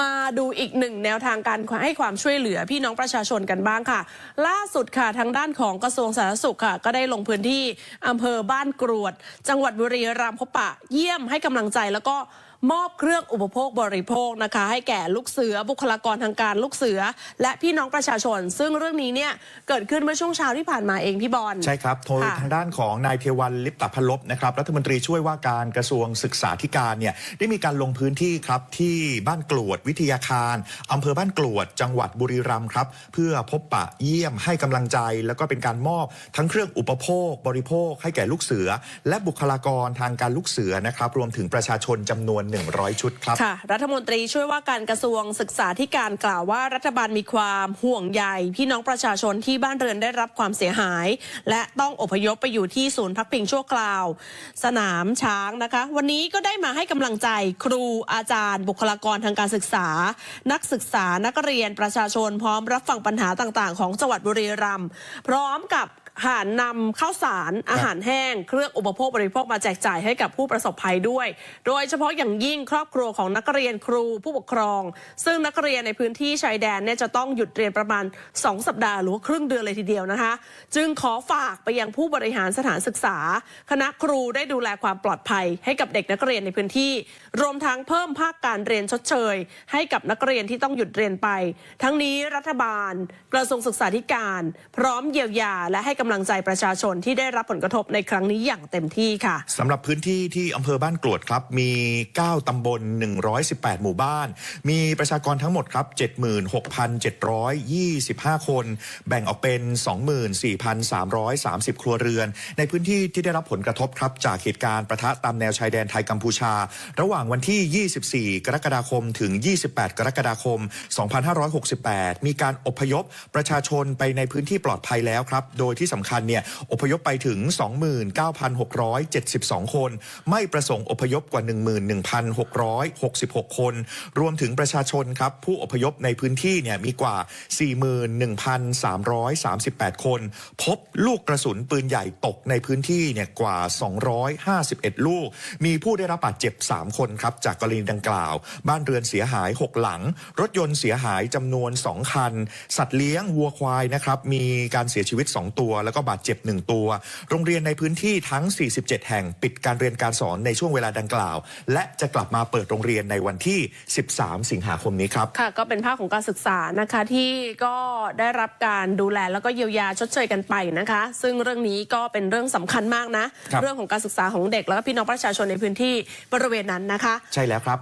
มาดูอีกหนึ่งแนวทางการให้ความช่วยเหลือพี่น้องประชาชนกันบ้างค่ะ ล่าสุดค่ะทางด้านของกระทรวงสาธารณสุขค่ะ ก็ได้ลงพื้นที่อำเภอบ้านกรวด จังหวัดบุรีรัมย์พบปะเยี่ยมให้กำลังใจแล้วก็ มอบเครื่องอุปโภคบริโภคนะคะ ให้แก่ลูกเสือบุคลากรทางการลูกเสือ และพี่น้องประชาชน ซึ่งเรื่องนี้เนี่ยเกิดขึ้นเมื่อช่วงเช้าที่ผ่านมาเองพี่บอลใช่ครับโดยค่ะทางด้านของนายเทวันลิปตพลบนะครับรัฐมนตรีช่วยว่าการกระทรวงศึกษาธิการเนี่ยได้มีการลงพื้นที่ครับที่บ้านกลวดวิทยาคารอำเภอบ้านกลวดจังหวัดบุรีรัมย์ครับเพื่อพบปะเยี่ยมให้กำลังใจ แล้วก็เป็นการมอบทั้งเครื่องอุปโภค บริโภคให้แก่ลูกเสือ และบุคลากรทางการลูกเสือนะครับรวมถึงประชาชนจำนวน100 ชุดครับค่ะ รัฐมนตรีช่วยว่าการกระทรวงศึกษาธิการกล่าวว่ารัฐบาลมีความห่วงใยพี่น้องประชาชนที่บ้านเรือนได้รับความเสียหาย และต้องอพยพไปอยู่ที่ศูนย์พักพิงชั่วคราว สนามช้างนะคะ วันนี้ก็ได้มาให้กำลังใจครูอาจารย์ บุคลากรทางการศึกษา นักศึกษานักเรียนประชาชนพร้อมรับฟังปัญหาต่างๆ ของจังหวัดบุรีรัมย์พร้อมกับ หารนำข้าวสารอาหารแห้ง เครื่องอุปโภคบริโภคมาแจกจ่ายให้กับผู้ประสบภัยด้วย โดยเฉพาะอย่างยิ่งครอบครัวของนักเรียนครูผู้ปกครอง ซึ่งนักเรียนในพื้นที่ชายแดนเนี่ยจะต้องหยุดเรียนประมาณ 2 สัปดาห์หรือว่าครึ่งเดือนเลยทีเดียวนะคะ จึงขอฝากไปยังผู้บริหารสถานศึกษา คณะครูได้ดูแลความปลอดภัย ให้กับเด็กนักเรียนในพื้นที่ รวมทั้งเพิ่มภาคการเรียนชดเชย ให้กับนักเรียนที่ต้องหยุดเรียนไป ทั้งนี้รัฐบาล กระทรวงศึกษาธิการ พร้อมเยียวยาและให้กกำลังใจประชาชนที่ได้รับผลกระทบในครั้งนี้อย่างเต็มที่ค่ะสำหรับพื้นที่ที่อำเภอบ้านกรวดครับ มี 9 ตำบล 118 หมู่บ้าน มีประชากรทั้งหมดครับ 76,725 คน แบ่งออกเป็น 24,330 ครัวเรือน ในพื้นที่ที่ได้รับผลกระทบครับจากเหตุการณ์ประทะตามแนวชายแดนไทยกัมพูชา ระหว่างวันที่ 24 กรกฎาคมถึง 28 กรกฎาคม 2568 มีการอพยพประชาชนไปในพื้นที่ปลอดภัยแล้วครับ โดยที่สำคัญเนี่ยอพยพไปถึง 29,672 คน ไม่ประสงค์อพยพกว่า 11,666 คน รวมถึงประชาชนครับผู้อพยพในพื้นที่เนี่ยมีกว่า 41,338 คน พบลูกกระสุนปืนใหญ่ตกในพื้นที่เนี่ยกว่า 251 ลูก มีผู้ได้รับบาดเจ็บ 3 คนครับจากกรณีดังกล่าว บ้านเรือนเสียหาย 6 หลัง รถยนต์เสียหายจำนวน 2 คัน สัตว์เลี้ยงวัวควายนะครับมีการเสียชีวิต 2 ตัวแล้วก็บาดเจ็บ 1 ตัว โรงเรียนในพื้นที่ทั้ง 47 แห่งปิดการเรียนการสอนในช่วงเวลาดังกล่าว และจะกลับมาเปิดโรงเรียนในวันที่ 13 สิงหาคมนี้ครับ ค่ะ ก็เป็นภาคของการศึกษานะคะที่ก็ได้รับการดูแลแล้วก็เยียวยาชดเชยกันไปนะคะ ซึ่งเรื่องนี้ก็เป็นเรื่องสำคัญมากนะครับเรื่องของการศึกษาของเด็กแล้วก็พี่น้องประชาชนในพื้นที่บริเวณนั้นนะคะ ใช่แล้วครับ